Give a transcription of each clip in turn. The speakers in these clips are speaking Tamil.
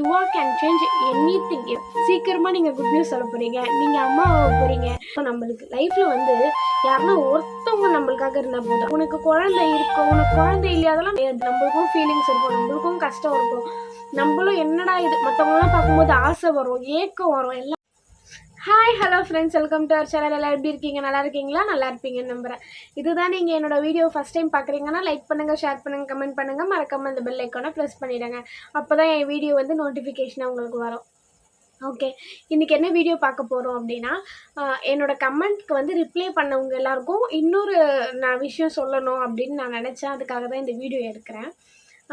துவா கேன் சேஞ்ச் எனி திங் சீக்கிரமாக நீங்கள் குட் நியூஸ் சொல்ல போகிறீங்க நீங்கள் அம்மா ஆக போகிறீங்க இப்போ நம்மளுக்கு லைஃப்பில் வந்து யாருன்னா ஒருத்தவங்க நம்மளுக்காக இருந்தால் போதும். உனக்கு குழந்தை இருக்கும் உனக்கு குழந்தை இல்லையா அதெல்லாம் நம்மளுக்கும் ஃபீலிங்ஸ் இருக்கும். நம்மளுக்கும் கஷ்டம் இருக்கும். நம்மளும் என்னடா இது? மற்றவங்களாம் பார்க்கும்போது ஆசை வரும். ஏக்கம் வரும். எல்லாம் hi hello friends welcome to our channel எல்லாம் எப்படி இருக்கீங்க? நல்லா இருக்கீங்களா? நல்லா இருப்பீங்கன்னு நம்புறேன். இதுதான் நீங்கள் என்னோட வீடியோ ஃபஸ்ட் டைம் பார்க்குறீங்கன்னா லைக் பண்ணுங்கள் ஷேர் பண்ணுங்கள் கமெண்ட் பண்ணுங்கள் மறக்காமல் அந்த பெல் ஐக்கானை ப்ரெஸ் பண்ணிடுங்க. அப்போ தான் என் வீடியோ வந்து நோட்டிஃபிகேஷனாக உங்களுக்கு வரும். ஓகே இன்றைக்கி என்ன வீடியோ பார்க்க போகிறோம் அப்படின்னா என்னோடய என்னோட கமெண்ட்க்கு வந்து ரிப்ளை பண்ணவங்க எல்லாருக்கும் இன்னொரு நான் விஷயம் சொல்லணும் அப்படின்னு நான் நினச்சேன். அதுக்காக தான் இந்த வீடியோ எடுக்கிறேன்.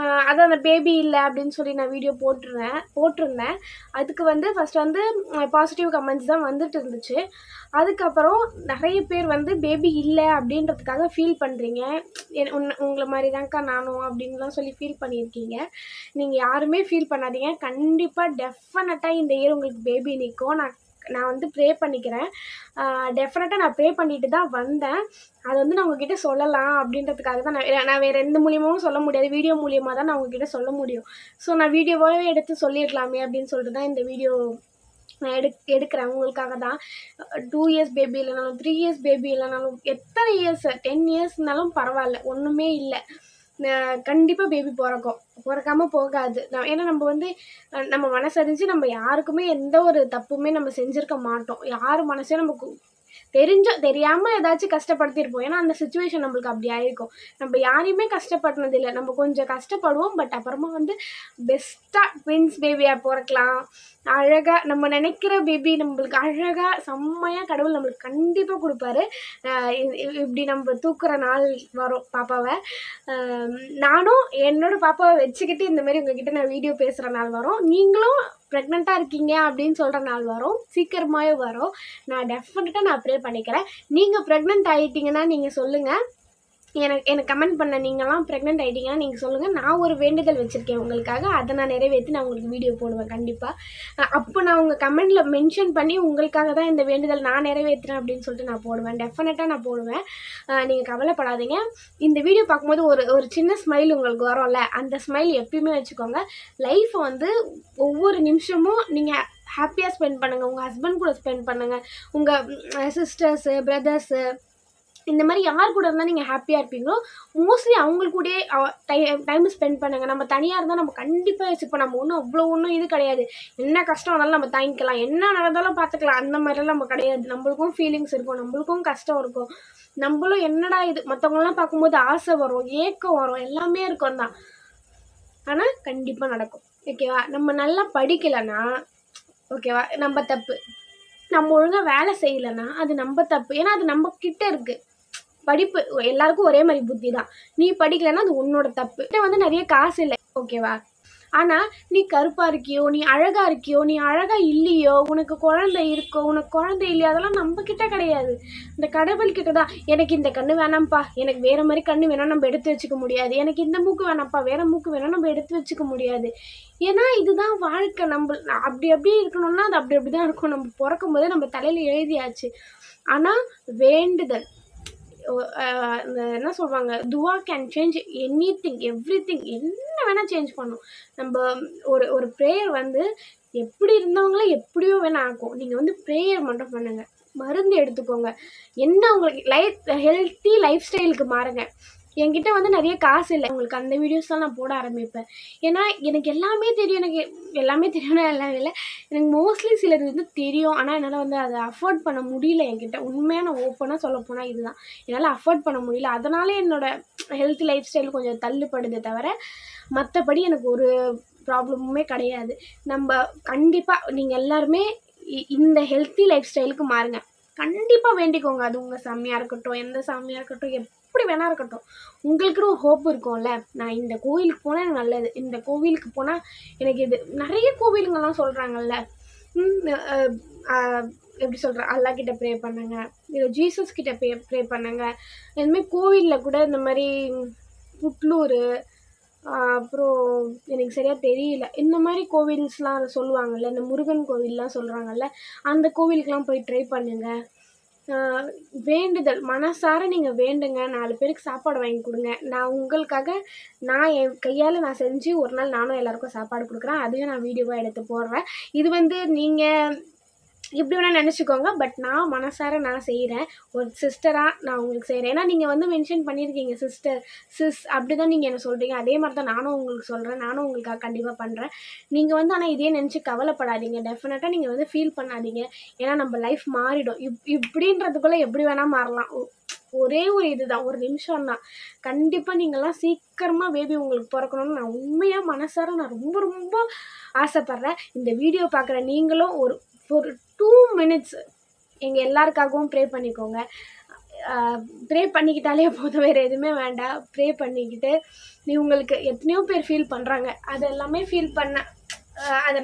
ஆஹ் அதான் அந்த பேபி இல்லை அப்படின்னு சொல்லி நான் வீடியோ போட்டுருந்தேன் போட்டிருந்தேன். அதுக்கு வந்து ஃபஸ்ட் வந்து பாசிட்டிவ் கமெண்ட்ஸ் தான் வந்துட்டு இருந்துச்சு. அதுக்கப்புறம் நிறைய பேர் வந்து பேபி இல்லை அப்படின்றதுக்காக ஃபீல் பண்ணுறீங்க உங்களை மாதிரி தான்க்கா நானும் அப்படின்லாம் சொல்லி ஃபீல் பண்ணியிருக்கீங்க. நீங்கள் யாருமே ஃபீல் பண்ணாதீங்க. கண்டிப்பாக டெஃபினட்டாக இந்த இயர் உங்களுக்கு பேபி நிற்கும் நான் நான் வந்து ப்ரே பண்ணிக்கிறேன். டெஃபினட்டாக நான் ப்ரே பண்ணிட்டு தான் வந்தேன். அது வந்து நான் உங்ககிட்ட சொல்லலாம் அப்படின்றதுக்காக தான் நான் நான் வேறு எந்த மூலியமாகவும் சொல்ல முடியாது. வீடியோ மூலியமாக தான் நான் உங்ககிட்ட சொல்ல முடியும். ஸோ நான் வீடியோவாகவே எடுத்து சொல்லிடலாமே அப்படின்னு சொல்லிட்டு தான் இந்த வீடியோ நான் எடு எடுக்கிறேன். உங்களுக்காக தான். டூ இயர்ஸ் பேபி இல்லைனாலும் த்ரீ இயர்ஸ் பேபி இல்லைனாலும் எத்தனை இயர்ஸ் டென் இயர்ஸ்னாலும் பரவாயில்ல. ஒன்றுமே இல்லை. கண்டிப்பாக பேபி பிறக்கும். பிறக்காம போகாது. நான் ஏன்னா நம்ம வந்து நம்ம மனசறிஞ்சு நம்ம யாருக்குமே எந்த ஒரு தப்புமே நம்ம செஞ்சுருக்க மாட்டோம். யார் மனசையும் நம்ம தெரிஞ்சோ தெரியாமல் ஏதாச்சும் கஷ்டப்படுத்தியிருப்போம். ஏன்னா அந்த சுச்சுவேஷன் நம்மளுக்கு அப்படி ஆயிருக்கும். நம்ம யாரையுமே கஷ்டப்படுனது நம்ம கொஞ்சம் கஷ்டப்படுவோம். பட் அப்புறமா வந்து பெஸ்ட்டாக ட்வின்ஸ் பேபியாக பிறக்கலாம். அழகாக நம்ம நினைக்கிற பேபி நம்மளுக்கு அழகாக செம்மையாக கடவுள் நம்மளுக்கு கண்டிப்பாக கொடுப்பாரு. இப்படி நம்ம தூக்குற நாள் வரும் பாப்பாவை. நானும் என்னோட பாப்பாவை வச்சுக்கிட்டு இந்த மாதிரி உங்ககிட்ட நான் வீடியோ பேசுகிற நாள் வரும். நீங்களும் ப்ரெக்னெண்ட்டாக இருக்கீங்க அப்படின்னு சொல்கிற நாள் வரும். சீக்கிரமாகவே வரும். நான் டெஃபினட்டாக நான் ப்ரே பண்ணிக்கிறேன். நீங்கள் ப்ரெக்னென்ட் ஆகிட்டீங்கன்னா நீங்கள் சொல்லுங்கள் எனக்கு எனக்கு கமெண்ட் பண்ண நீங்களாம் ப்ரெக்னென்ட் ஆகிட்டீங்கன்னா நீங்கள் சொல்லுங்கள் நான் ஒரு வேண்டுதல் வச்சுருக்கேன் உங்களுக்காக. அதை நான் நிறைவேற்றி நான் உங்களுக்கு வீடியோ போடுவேன் கண்டிப்பாக அப்போ நான் உங்கள் கமெண்டில் மென்ஷன் பண்ணி உங்களுக்காக தான் இந்த வேண்டுதல் நான் நிறைவேற்றுறேன் அப்படின்னு சொல்லிட்டு நான் போடுவேன். டெஃபினட்டாக நான் போடுவேன். நீங்கள் கவலைப்படாதீங்க. இந்த வீடியோ பார்க்கும்போது ஒரு ஒரு சின்ன ஸ்மைல் உங்களுக்கு வரும்ல? அந்த ஸ்மைல் எப்பயுமே வச்சுக்கோங்க. லைஃப்பை வந்து ஒவ்வொரு நிமிஷமும் நீங்கள் ஹாப்பியாக ஸ்பெண்ட் பண்ணுங்கள் உங்கள் ஹஸ்பண்ட் கூட ஸ்பெண்ட் பண்ணுங்கள் உங்கள் சிஸ்டர்ஸு பிரதர்ஸு இந்த மாதிரி யார் கூட இருந்தால் நீங்கள் ஹாப்பியாக இருப்பீங்களோ மோஸ்ட்லி அவங்க கூடயே டைம் ஸ்பெண்ட் பண்ணுங்கள் நம்ம தனியாக இருந்தால் நம்ம கண்டிப்பாக இப்போ நம்ம ஒன்றும் அவ்வளோ ஒன்றும் இது கிடையாது. என்ன கஷ்டம் வந்தாலும் நம்ம தாங்கிக்கலாம். என்ன நடந்தாலும் பார்த்துக்கலாம் அந்த மாதிரிலாம் நம்ம கிடையாது. நம்மளுக்கும் ஃபீலிங்ஸ் இருக்கும். நம்மளுக்கும் கஷ்டம் இருக்கும். நம்மளும் என்னடா இது? மற்றவங்களாம் பார்க்கும்போது ஆசை வரும் ஏக்கம் வரும். எல்லாமே இருக்கும் தான். ஆனால் கண்டிப்பாக நடக்கும். ஓகேவா நம்ம நல்லா படிக்கலைன்னா ஓகேவா நம்ம தப்பு. நம்ம ஒழுங்காக வேலை செய்யலைன்னா அது நம்ம தப்பு. ஏன்னா அது நம்ம கிட்ட இருக்குது படிப்பு எல்லாருக்கும் ஒரே மாதிரி புத்தி தான். நீ படிக்கலைன்னா அது உன்னோட தப்பு. கிட்ட வந்து நிறைய காசு இல்லை ஓகேவா ஆனால் நீ கருப்பாக இருக்கியோ நீ அழகாக இருக்கியோ நீ அழகாக இல்லையோ உனக்கு குழந்தை இருக்கோ உனக்கு குழந்தை இல்லையோ அதெல்லாம் நம்ம கிட்ட கிடையாது. இந்த கடவுள் கிட்ட தான் எனக்கு இந்த கண்ணு வேணாம்ப்பா எனக்கு வேறு மாதிரி கண்ணு வேணாம் நம்ம எடுத்து வச்சுக்க முடியாது. எனக்கு இந்த மூக்கு வேணாம்ப்பா வேறு மூக்கு வேணாம் நம்ம எடுத்து வச்சுக்க முடியாது. ஏன்னா இதுதான் வாழ்க்கை. நம்ம அப்படி அப்படி இருக்கணும்னா அது அப்படி அப்படி தான் இருக்கும். நம்ம பிறக்கும் போதே நம்ம தலையில் எழுதியாச்சு. ஆனால் வேண்டுதல். என்ன சொல்வாங்க துவா can change anything everything என்ன வேணால் சேஞ்ச் பண்ணும். நம்ம ஒரு ஒரு ப்ரேயர் வந்து எப்படி இருந்தவங்களே எப்படியோ வேணால் ஆக்கும். நீங்கள் வந்து ப்ரேயர் மட்டும் பண்ணுங்கள் மருந்து எடுத்துக்கோங்க. என்ன உங்களுக்கு லைஃப் ஹெல்த்தி லைஃப் ஸ்டைலுக்கு மாறுங்க. என்கிட்ட வந்து நிறைய காசு இல்லை. உங்களுக்கு அந்த வீடியோஸ் தான் நான் போட ஆரம்பிப்பேன். ஏன்னா எனக்கு எல்லாமே தெரியும். எனக்கு எல்லாமே தெரியும்னா எல்லாம் இல்லை. எனக்கு மோஸ்ட்லி சிலது வந்து தெரியும். ஆனால் என்னால் வந்து அதை அஃபோர்ட் பண்ண முடியல என்கிட்ட. உண்மையாக நான் ஓப்பனாக சொல்ல போனால் இதுதான். என்னால் அஃபோர்ட் பண்ண முடியல. அதனால என்னோடய ஹெல்த் லைஃப் ஸ்டைல் கொஞ்சம் தள்ளுப்படுதே தவிர மற்றபடி எனக்கு ஒரு ப்ராப்ளமுமே கிடையாது. நம்ம கண்டிப்பாக நீங்கள் எல்லாருமே இ- இந்த ஹெல்த்தி லைஃப் ஸ்டைலுக்கு மாறுங்க. கண்டிப்பாக வேண்டிக்கோங்க. அது உங்கள் சாமியாக இருக்கட்டும் எந்த சாமியாக இருக்கட்டும் எப்படி வேணா இருக்கட்டும். உங்களுக்குன்னு ஒரு ஹோப் இருக்கும்ல? நான் இந்த கோவிலுக்கு போனால் எனக்கு நல்லது. இந்த கோவிலுக்கு போனால் எனக்கு இது நிறைய கோவிலுங்கள்லாம் சொல்கிறாங்கல்ல எப்படி சொல்கிறேன் அல்லா கிட்ட ப்ரே பண்ணுங்க. இல்லை ஜீசஸ் கிட்ட ப்ரே ப்ரே பண்ணுங்க. இதுமாதிரி கோவிலில் கூட இந்த மாதிரி புட்லூர் அப்புறம் எனக்கு சரியாக தெரியல. இந்த மாதிரி கோவில்ஸ்லாம் சொல்லுவாங்கல்ல இந்த முருகன் கோவில்லாம் சொல்கிறாங்கல்ல அந்த கோவிலுக்கெலாம் போய் ட்ரை பண்ணுங்க. வேண்டுதல் மனசார நீங்கள் வேண்டுங்க. நாலு பேருக்கு சாப்பாடு வாங்கி கொடுங்க. நான் உங்களுக்காக நான் என் கையால் நான் செஞ்சு ஒரு நாள் நானும் எல்லாருக்கும் சாப்பாடு கொடுக்குறேன். அதையும் நான் வீடியோவாக எடுத்து போடுறேன். இது வந்து நீங்கள் இப்படி வேணால் நினச்சிக்கோங்க. பட் நான் மனசார நான் செய்கிறேன் ஒரு சிஸ்டராக நான் உங்களுக்கு செய்கிறேன் ஏன்னா நீங்கள் வந்து மென்ஷன் பண்ணியிருக்கீங்க சிஸ்டர் சிஸ் அப்படி தான் நீங்கள் என்ன சொல்கிறீங்க அதே மாதிரி தான் நானும் உங்களுக்கு சொல்கிறேன் நானும் உங்களுக்காக கண்டிப்பாக பண்ணுறேன் நீங்கள் வந்து ஆனால் இதே நினச்சி கவலைப்படாதீங்க. டெஃபினட்டாக நீங்கள் வந்து ஃபீல் பண்ணாதீங்க. ஏன்னா நம்ம லைஃப் மாறிடும். இப் இப்படின்றதுக்குள்ளே எப்படி வேணால் மாறலாம். ஒ- ஒரே ஒரு இதுதான். ஒரு நிமிஷம் தான் கண்டிப்பாக நீங்கள்லாம் சீக்கிரமாக பேபி உங்களுக்கு பிறக்கணும்னு நான் உண்மையாக மனசார நான் ரொம்ப ரொம்ப ஆசைப்பட்றேன். இந்த வீடியோ பார்க்குற நீங்களும் ஒரு ஒரு டூ மினிட்ஸ் எங்கள் எல்லாருக்காகவும் ப்ரே பண்ணிக்கோங்க. ப்ரே பண்ணிக்கிட்டாலே போதும். வேறு எதுவுமே வேண்டாம். ப்ரே பண்ணிக்கிட்டு நீ உங்களுக்கு எத்தனையோ பேர் ஃபீல் பண்ணுறாங்க அது எல்லாமே ஃபீல் பண்ண அதை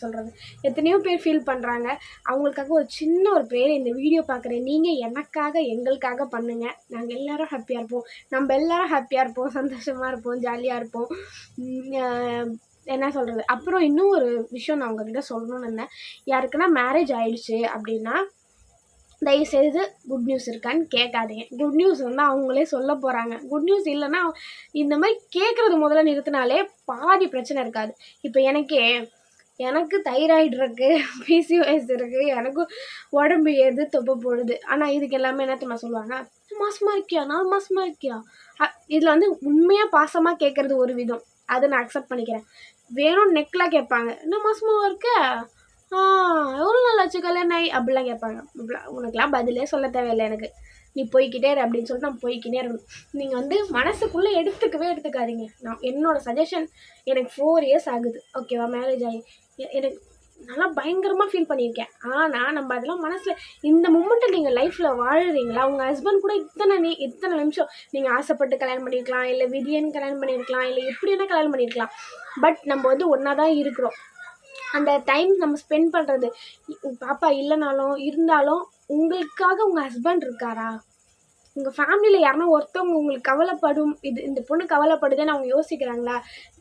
சொல்கிறது எத்தனையோ பேர் ஃபீல் பண்ணுறாங்க அவங்களுக்காக ஒரு சின்ன ஒரு ப்ரேயர் இந்த வீடியோ பார்க்குறேன். நீங்கள் எனக்காக எங்களுக்காக பண்ணுங்கள் நாங்கள் எல்லோரும் ஹாப்பியாக இருப்போம். நம்ம எல்லோரும் ஹாப்பியாக இருப்போம். சந்தோஷமாக இருப்போம். ஜாலியாக இருப்போம். என்ன சொல்கிறது அப்புறம் இன்னும் ஒரு விஷயம் நான் உங்ககிட்ட சொல்லணும்னு இருந்தேன். யாருக்குன்னா மேரேஜ் ஆயிடுச்சு அப்படின்னா தயவுசெய்து குட் நியூஸ் இருக்கான்னு கேட்காதீங்க. குட் நியூஸ் வந்து அவங்களே சொல்ல போகிறாங்க குட் நியூஸ் இல்லைன்னா இந்த மாதிரி கேட்குறது முதல்ல நிறுத்தினாலே பாதி பிரச்சனை இருக்காது. இப்போ எனக்கே எனக்கு தைராய்டு இருக்குது பிசிஓஎஸ் இருக்குது எனக்கு உடம்பு ஏது தொப்பை போடுது. ஆனால் இதுக்கு எல்லாமே என்ன தெரியுமா சொல்லுவாங்க மாசமாக இருக்கியா? நாலு மாசமாக இருக்கியா? இதில் வந்து உண்மையாக பாசமாக கேட்குறது ஒரு விதம். அதை நான் அக்செப்ட் பண்ணிக்கிறேன். வெறும் நெக்கில் கேட்பாங்க. என்ன மாசமாக இருக்க? ஆ எவ்வளோ நாள் ஆச்சு கல்யாணம் ஆகி அப்படிலாம் கேட்பாங்க. அப்படிலாம் உனக்குலாம் பதிலே சொல்ல தேவையில்லை எனக்கு. நீ போய்கிட்டே இரு அப்படின்னு சொல்லிட்டு நான் போய்க்கிட்டே இருக்கணும் நீங்கள் வந்து மனசுக்குள்ளே எடுத்துக்கவே எடுத்துக்காதீங்க. நான் என்னோட சஜஷன் எனக்கு ஃபோர் இயர்ஸ் ஆகுது. ஓகேவா மேரேஜ் ஆகி. எனக்கு நல்லா பயங்கரமாக ஃபீல் பண்ணியிருக்கேன். ஆனால் நம்ம அதெல்லாம் மனசில் இந்த மூமெண்ட்டை நீங்கள் லைஃப்பில் வாழுறீங்களா? உங்கள் ஹஸ்பண்ட் கூட இத்தனை நீ இத்தனை நிமிஷம் நீங்கள் ஆசைப்பட்டு கல்யாணம் பண்ணியிருக்கலாம். இல்லை விதியன் கல்யாணம் பண்ணியிருக்கலாம். இல்லை எப்படி வேணால் கல்யாணம் பண்ணியிருக்கலாம். பட் நம்ம வந்து ஒன்றா தான் இருக்கிறோம். அந்த டைம் நம்ம ஸ்பெண்ட் பண்ணுறது பாப்பா இல்லைனாலும் இருந்தாலும் உங்களுக்காக உங்கள் ஹஸ்பண்ட் இருக்காரா? உங்கள் ஃபேமிலியில் யாருன்னா ஒருத்தவங்க உங்களுக்கு கவலைப்படும் இது இந்த பொண்ணு கவலைப்படுதுன்னு அவங்க யோசிக்கிறாங்களா?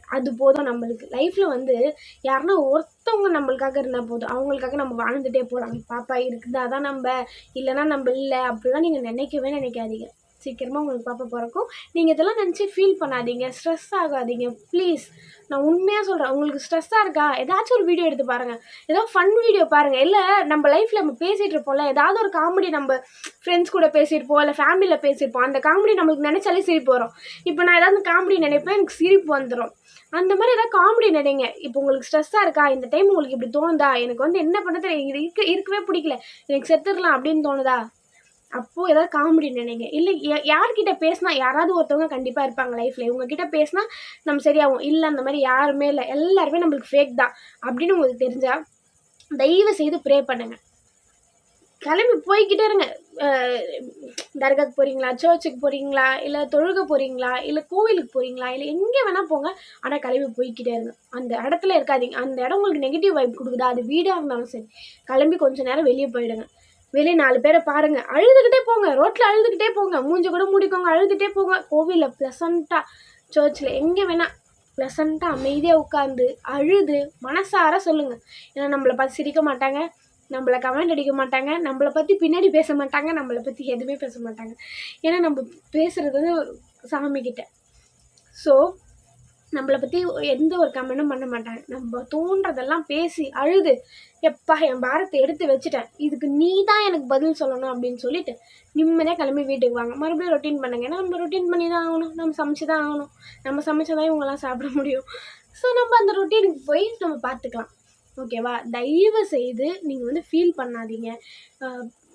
அது போதும் நம்மளுக்கு. லைஃப்பில் வந்து யாருன்னா ஒருத்தவங்க நம்மளுக்காக இருந்தால் போதும். அவங்களுக்காக நம்ம வாழ்ந்துட்டே போகலாம். பாப்பா இருக்குதா? தான் நம்ம. இல்லைன்னா நம்ம இல்லை. அப்படிலாம் நீங்கள் நினைக்கவே நினைக்காதீங்க. சீக்கிரமாக உங்களுக்கு பாப்பா பிறக்கும். நீங்கள் இதெல்லாம் நினச்சி ஃபீல் பண்ணாதீங்க. ஸ்ட்ரெஸ் ஆகாதீங்க. ப்ளீஸ் நான் உண்மையாக சொல்கிறேன் உங்களுக்கு ஸ்ட்ரெஸ்ஸாக இருக்கா? ஏதாச்சும் ஒரு வீடியோ எடுத்து பாருங்கள் ஏதோ ஃபன் வீடியோ பாருங்கள் இல்லை நம்ம லைஃப்பில் நம்ம பேசிகிட்டு இருப்போம்ல. ஏதாவது ஒரு காமெடி நம்ம ஃப்ரெண்ட்ஸ் கூட பேசியிருப்போம். இல்லை ஃபேமிலியில் பேசியிருப்போம். அந்த காமெடி நம்மளுக்கு நினச்சாலே சிரிப்பு வரும். இப்போ நான் ஏதாவது காமெடி நினைப்பேன். எனக்கு சிரிப்பு வந்துடும் அந்த மாதிரி ஏதாவது காமெடி நினைங்க இப்போ உங்களுக்கு ஸ்ட்ரெஸ்ஸாக இருக்கா? இந்த டைம் உங்களுக்கு இப்படி தோணுதா? எனக்கு வந்து என்ன பண்ண தெரியும் இது இருக்க இருக்கவே பிடிக்கல. எனக்கு செத்துடலாம் அப்படின்னு தோணுதா? அப்போது ஏதாவது காமெடி நினைங்க இல்லை யார்கிட்ட பேசினா யாராவது ஒருத்தவங்க கண்டிப்பாக இருப்பாங்க லைஃப்பில் இவங்ககிட்ட பேசினா நம்ம சரியாகும். இல்லை அந்த மாதிரி யாருமே இல்லை. எல்லாருமே நம்மளுக்கு ஃபேக் தான் அப்படின்னு உங்களுக்கு தெரிஞ்சால் தயவு செய்து ப்ரே பண்ணுங்கள் கிளம்பி போய்கிட்டே இருங்க. தர்காக்கு போகிறீங்களா சர்ச்சுக்கு போகிறீங்களா இல்லை தொழுக போகிறீங்களா இல்லை கோவிலுக்கு போகிறீங்களா இல்லை எங்கே வேணால் போங்க. ஆனால் கிளம்பி போய்கிட்டே இருங்க. அந்த இடத்துல இருக்காதீங்க. அந்த இடம் உங்களுக்கு நெகட்டிவ் வைப் கொடுக்குதா? அது வீடாக இருந்தாலும் சரி. கிளம்பி கொஞ்ச நேரம் வெளியே போயிடுங்க. வெளியே நாலு பேரை பாருங்க. அழுதுகிட்டே போங்க. ரோட்டில் அழுதுகிட்டே போங்க. மூஞ்ச கூட மூடிக்கோங்க. அழுதுகிட்டே போங்க. கோவிலில் ப்ளசண்ட்டாக சர்ச்சில் எங்கே வேணால் ப்ளசண்ட்டாக அமைதியாக உட்காந்து அழுது மனசார சொல்லுங்கள் ஏன்னா நம்மளை பார்த்து சிரிக்க மாட்டாங்க. நம்மளை கமெண்ட் அடிக்க மாட்டாங்க நம்மளை பற்றி பின்னாடி பேச மாட்டாங்க நம்மளை பற்றி எதுவுமே பேச மாட்டாங்க. ஏன்னா நம்ம பேசுகிறது வந்து சாமிக்கிட்ட ஸோ நம்மளை பற்றி எந்த ஒரு கமெண்ட்டும் பண்ண மாட்டாங்க. நம்ம தோன்றதெல்லாம் பேசி அழுது எப்பா என் பாரத்தை எடுத்து வச்சுட்டேன். இதுக்கு நீ தான் எனக்கு பதில் சொல்லணும் அப்படின்னு சொல்லிட்டு நிம்மதியாக கிளம்பி வீட்டுக்கு வாங்க. மறுபடியும் ரொட்டீன் பண்ணுங்க. ஏன்னா நம்ம ரொட்டீன் பண்ணி தான் ஆகணும். நம்ம சமைச்சு தான் ஆகணும். நம்ம சமைச்சதான் இவங்கெல்லாம் சாப்பிட முடியும். ஸோ நம்ம அந்த ரொட்டீனுக்கு போய் நம்ம பார்த்துக்கலாம். ஓகேவா தயவு செய்து நீங்கள் வந்து ஃபீல் பண்ணாதீங்க.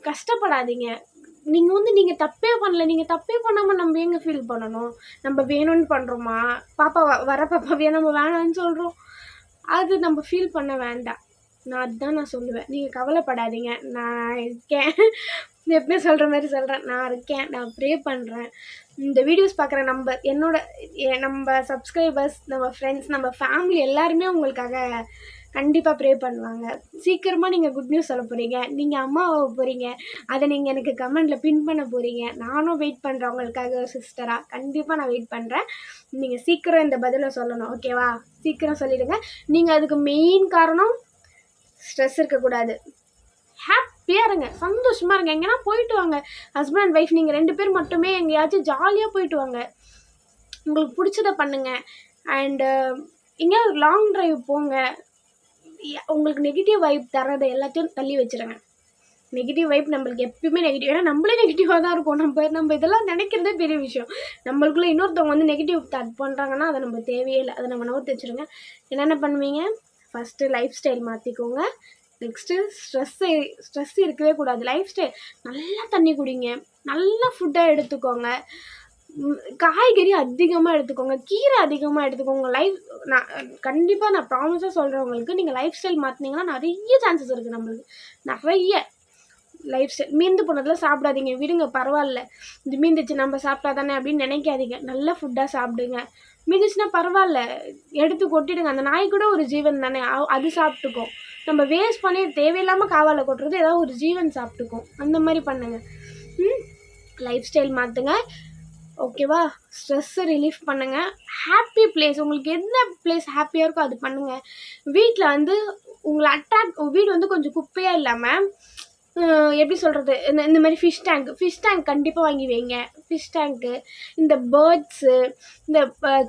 கஷ்டப்படாதீங்க. நீங்கள் வந்து நீங்கள் தப்பே பண்ணல. நீங்கள் தப்பே பண்ணாமல் நம்ம எங்கே ஃபீல் பண்ணணும்? நம்ம வேணும்னு பண்ணுறோமா பாப்பா வர பாப்பாவே நம்ம வேணாம்னு சொல்கிறோம் அது நம்ம ஃபீல் பண்ண வேண்டாம். நான் அதுதான் நான் சொல்லுவேன். நீங்கள் கவலைப்படாதீங்க. நான் இருக்கேன். எப்பவுமே சொல்கிற மாதிரி சொல்கிறேன் நான் இருக்கேன். நான் ப்ரே பண்ணுறேன் இந்த வீடியோஸ் பார்க்குற நம்ம என்னோட எ- நம்ம சப்ஸ்கிரைபர்ஸ் நம்ம ஃப்ரெண்ட்ஸ் நம்ம ஃபேமிலி எல்லாருமே உங்களுக்காக கண்டிப்பாக ப்ரே பண்ணுவாங்க. சீக்கிரமாக நீங்கள் குட் நியூஸ் சொல்ல போகிறீங்க நீங்கள் அம்மாவை போகிறீங்க அதை நீங்கள் எனக்கு கமெண்டில் பின் பண்ண போகிறீங்க நானும் வெயிட் பண்ணுறேன் உங்களுக்காக சிஸ்டராக கண்டிப்பாக நான் வெயிட் பண்ணுறேன் நீங்கள் சீக்கிரம் இந்த பதிலை சொல்லணும் ஓகேவா சீக்கிரம் சொல்லிவிடுங்க நீங்கள் அதுக்கு மெயின் காரணம் ஸ்ட்ரெஸ் இருக்கக்கூடாது. ஹாப்பியாக இருங்க. சந்தோஷமாக இருங்க. எங்கன்னா போயிட்டு வாங்க. ஹஸ்பண்ட் அண்ட் ஒய்ஃப் நீங்கள் ரெண்டு பேர் மட்டுமே எங்கேயாச்சும் ஜாலியாக போயிட்டு வாங்க. உங்களுக்கு பிடிச்சத பண்ணுங்க. அண்டு எங்கேயாவது லாங் ட்ரைவ் போங்க. உங்களுக்கு நெகட்டிவ் வைப் தரதை எல்லாத்தையும் தள்ளி வச்சுருங்க. நெகட்டிவ் வைப் நம்மளுக்கு எப்பயுமே நெகட்டிவ் ஏன்னா நம்மளே நெகட்டிவாக தான் இருக்கும் நம்ம நம்ம இதெல்லாம் நினைக்கிறதே பெரிய விஷயம். நம்மளுக்குள்ளே இன்னொருத்தவங்க வந்து நெகட்டிவ் தாட் பண்ணுறாங்கன்னா அதை நம்ம தேவையே இல்லை. அதை நம்ம நோட் வச்சுருங்க. என்னென்ன பண்ணுவீங்க? ஃபஸ்ட்டு லைஃப் ஸ்டைல் மாற்றிக்கோங்க நெக்ஸ்ட்டு ஸ்ட்ரெஸ்ஸு ஸ்ட்ரெஸ் இருக்கவே கூடாது. லைஃப் ஸ்டைல் நல்லா தண்ணி குடிங்க. நல்லா ஃபுட்டாக எடுத்துக்கோங்க. காய்கறி அதிகமாக எடுத்துக்கோங்க கீரை அதிகமாக எடுத்துக்கோங்க. லைஃப் நான் கண்டிப்பாக நான் ப்ராமிஸாக சொல்கிறவங்களுக்கு நீங்கள் லைஃப் ஸ்டைல் மாற்றினீங்கன்னா நிறைய சான்சஸ் இருக்குது நம்மளுக்கு. நிறைய லைஃப் ஸ்டைல் மீந்து போனதெல்லாம் சாப்பிடாதீங்க விடுங்க பரவாயில்ல. இது மீந்துச்சு நம்ம சாப்பிட்டா தானே அப்படின்னு நினைக்காதீங்க. நல்ல ஃபுட்டாக சாப்பிடுங்க. மீந்துச்சுன்னா பரவாயில்ல எடுத்து கொட்டிடுங்க. அந்த நாய் கூட ஒரு ஜீவன் தானே அது சாப்பிட்டுக்கும். நம்ம வேஸ்ட் பண்ணி தேவையில்லாமல் காவாலை கொட்டுறது ஏதாவது ஒரு ஜீவன் சாப்பிட்டுக்கும். அந்த மாதிரி பண்ணுங்கள் லைஃப் ஸ்டைல் மாற்றுங்க ஓகேவா? ஸ்ட்ரெஸ்ஸை ரிலீஃப் பண்ணுங்கள் ஹாப்பி பிளேஸ் உங்களுக்கு எந்த பிளேஸ் ஹாப்பியாக இருக்கோ அது பண்ணுங்கள் வீட்டில் வந்து உங்களை அட்ராக்ட் வீடு வந்து கொஞ்சம் குப்பையாக இல்லாமல் எப்படி சொல்கிறது இந்த இந்த மாதிரி ஃபிஷ் டேங்க் ஃபிஷ் டேங்க் கண்டிப்பாக வாங்கி வைங்க. ஃபிஷ் டேங்க்கு இந்த பேர்ட்ஸு இந்த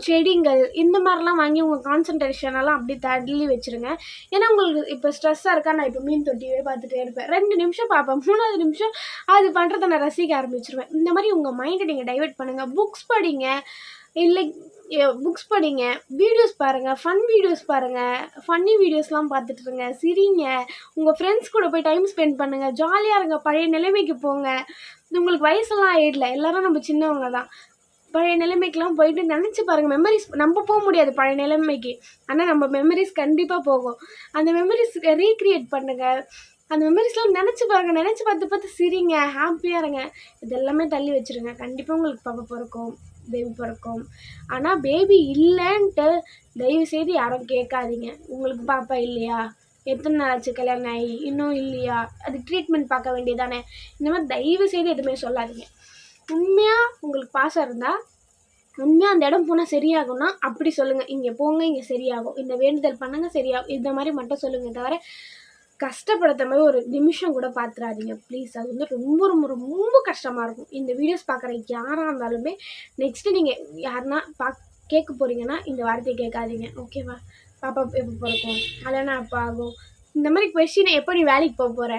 செடிங்கள் இந்த மாதிரிலாம் வாங்கி உங்கள் கான்சன்ட்ரேஷனெல்லாம் அப்படி அப்படியே தள்ளி வச்சுருங்க. ஏன்னா உங்களுக்கு இப்போ ஸ்ட்ரெஸ்ஸாக இருக்கா? நான் இப்போ மீன் தொட்டியே பார்த்துட்டே இருப்பேன். ரெண்டு நிமிஷம் பார்ப்பேன். மூணாவது நிமிஷம் அது பண்ணுறத நான் ரசிக்க ஆரம்பிச்சிருவேன். இந்த மாதிரி உங்கள் மைண்டை நீங்கள் டைவெர்ட் பண்ணுங்கள் புக்ஸ் படிங்க. இல்லை புக்ஸ் படிங்க. வீடியோஸ் பாருங்கள் ஃபன் வீடியோஸ் பாருங்கள் ஃபன்னி வீடியோஸ்லாம் பார்த்துட்டு இருங்க. சிரிங்க. உங்கள் ஃப்ரெண்ட்ஸ் கூட போய் டைம் ஸ்பெண்ட் பண்ணுங்கள் ஜாலியாக இருங்க. பழைய நிலைமைக்கு போங்க. உங்களுக்கு வயசெல்லாம் ஆயிடல. எல்லாரும் நம்ம சின்னவங்க தான். பழைய நிலைமைக்கெலாம் போயிட்டு நினச்சி பாருங்கள் மெமரிஸ் நம்ம போக முடியாது பழைய நிலைமைக்கு. ஆனால் நம்ம மெமரிஸ் கண்டிப்பாக போகும். அந்த மெமரிஸ் ரீக்ரியேட் பண்ணுங்கள் அந்த மெமரிஸ்லாம் நினச்சி பாருங்கள் நினச்சி பார்த்து பார்த்து சிரிங்க. ஹாப்பியாக இருங்க. இதெல்லாமே தள்ளி வச்சுருங்க. கண்டிப்பாக உங்களுக்கு பாப்பா பிறக்கும். பேபி பிறக்கும் ஆனால் பேபி இல்லைன்ட்டு தயவு செய்து யாரும் கேட்காதீங்க. உங்களுக்கு பாப்பா இல்லையா? எத்தனை நாள் ஆச்சு கல்யாணம் ஆகி? இன்னும் இல்லையா? அது ட்ரீட்மெண்ட் பார்க்க வேண்டியதானே? இந்த மாதிரி தயவு செய்து எதுவுமே சொல்லாதீங்க. உண்மையாக உங்களுக்கு பாசம் இருந்தால் உண்மையாக அந்த இடம் போனால் சரியாகும்னா அப்படி சொல்லுங்கள் இங்கே போங்க இங்கே சரியாகும். இந்த வேண்டுதல் பண்ணுங்க சரியாகும். இந்த மாதிரி மட்டும் சொல்லுங்கள் தவிர கஷ்டப்படுத்த மாதிரி ஒரு நிமிஷம் கூட பார்த்துறாதீங்க ப்ளீஸ் அது வந்து ரொம்ப ரொம்ப ரொம்ப கஷ்டமாக இருக்கும். இந்த வீடியோஸ் பார்க்குற யாராக இருந்தாலுமே நெக்ஸ்ட்டு நீங்கள் யாருன்னா பா கேட்க போகிறீங்கன்னா இந்த வார்த்தையை கேட்காதீங்க. ஓகேவா பாப்பா எப்போ பிறக்கும்? கல்யாணம் எப்போ ஆகும்? இந்த மாதிரி கொஷினை எப்போ நீ வேலைக்கு போக போகிற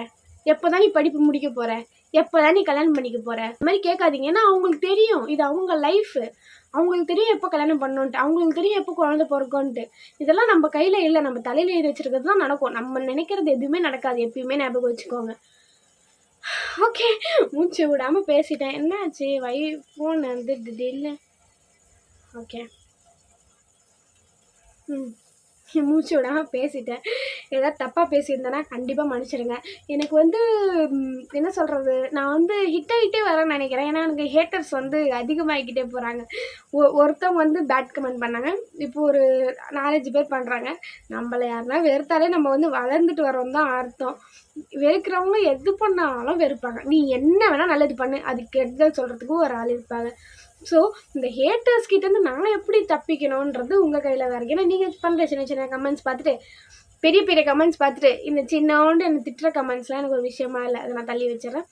எப்போ தான் நீ படிப்பு முடிக்க போகிற எப்போதான் நீ கல்யாணம் பண்ணிக்க போகிற இந்த மாதிரி கேட்காதீங்க. ஏன்னா அவங்களுக்கு தெரியும். இது அவங்க லைஃப் அவங்களுக்கு தெரியும் எப்போ கல்யாணம் பண்ணணுன்ட்டு அவங்களுக்கு தெரியும் எப்போ குழந்தை பிறக்கும்ன்ட்டு. இதெல்லாம் நம்ம கையில் இல்லை. நம்ம தலையில் எழுதி வச்சுருக்கிறது தான் நடக்கும். நம்ம நினைக்கிறது எதுவுமே நடக்காது. எப்பயுமே ஞாபகம் வச்சுக்கோங்க. ஓகே மூச்சு விடாமல் பேசிட்டேன். என்னாச்சு? வை ஃபோன் வந்து திடீர்னு ஓகே ம். மூச்சு விடாமல் பேசிட்டேன். ஏதாவது தப்பாக பேசியிருந்தேன்னா கண்டிப்பாக மன்னிச்சிடுங்க. எனக்கு வந்து என்ன சொல்கிறது நான் வந்து ஹிட் ஆகிட்டே வரேன்னு நினைக்கிறேன். ஏன்னா எனக்கு ஹேட்டர்ஸ் வந்து அதிகமாகிக்கிட்டே போகிறாங்க ஒ ஒருத்தவங்க வந்து பேட் கமெண்ட் பண்ணாங்க. இப்போ ஒரு நாலஞ்சு பேர் பண்ணுறாங்க நம்மளை யாருன்னா வெறுத்தாலே நம்ம வந்து வளர்ந்துட்டு வரோம் தான் அர்த்தம். வெறுக்கிறவங்க எது பண்ணாலும் வெறுப்பாங்க. நீ என்ன வேணால் நல்லது பண்ணு. அது கெடுதல் சொல்கிறதுக்கும் ஒரு ஆள் இருப்பாங்க. ஸோ இந்த ஹேட்டர்ஸ் கிட்டேருந்து நான் எப்படி தப்பிக்கணுன்றது உங்கள் கையில் தான் இருக்குது ஏன்னா நீங்கள் பண்ணுற சின்ன சின்ன கமெண்ட்ஸ் பார்த்துட்டு பெரிய பெரிய கமெண்ட்ஸ் பார்த்துட்டு இந்த சின்னோண்டு எனக்கு திட்டுற கமெண்ட்ஸ்லாம் எனக்கு ஒரு விஷயமா இல்லை. அதை நான் தள்ளி வச்சிடறேன்.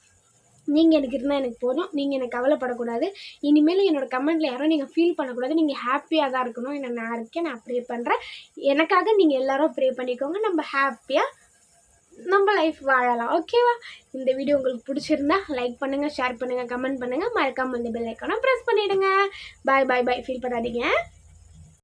நீங்கள் எனக்கு இருந்தால் எனக்கு போதும். நீங்கள் எனக்கு கவலைப்படக்கூடாது. இனிமேல் என்னோட கமெண்ட்டில் யாரும் நீங்கள் ஃபீல் பண்ணக்கூடாது. நீங்கள் ஹாப்பியாக தான் இருக்கணும். என்ன நான் இருக்கேன். நான் ப்ரே பண்ணுறேன் எனக்காக நீங்கள் எல்லாரும் ப்ரே பண்ணிக்கோங்க. நம்ம ஹாப்பியாக நம்ம லைஃப் வாழலாம். ஓகேவா இந்த வீடியோ உங்களுக்கு பிடிச்சிருந்தா லைக் பண்ணுங்கள் ஷேர் பண்ணுங்கள் கமெண்ட் பண்ணுங்கள் மறக்காம இந்த பெல் ஐக்கானை ப்ரெஸ் பண்ணிவிடுங்க பாய் பாய் பாய் ஃபீல் பண்ணாதீங்க.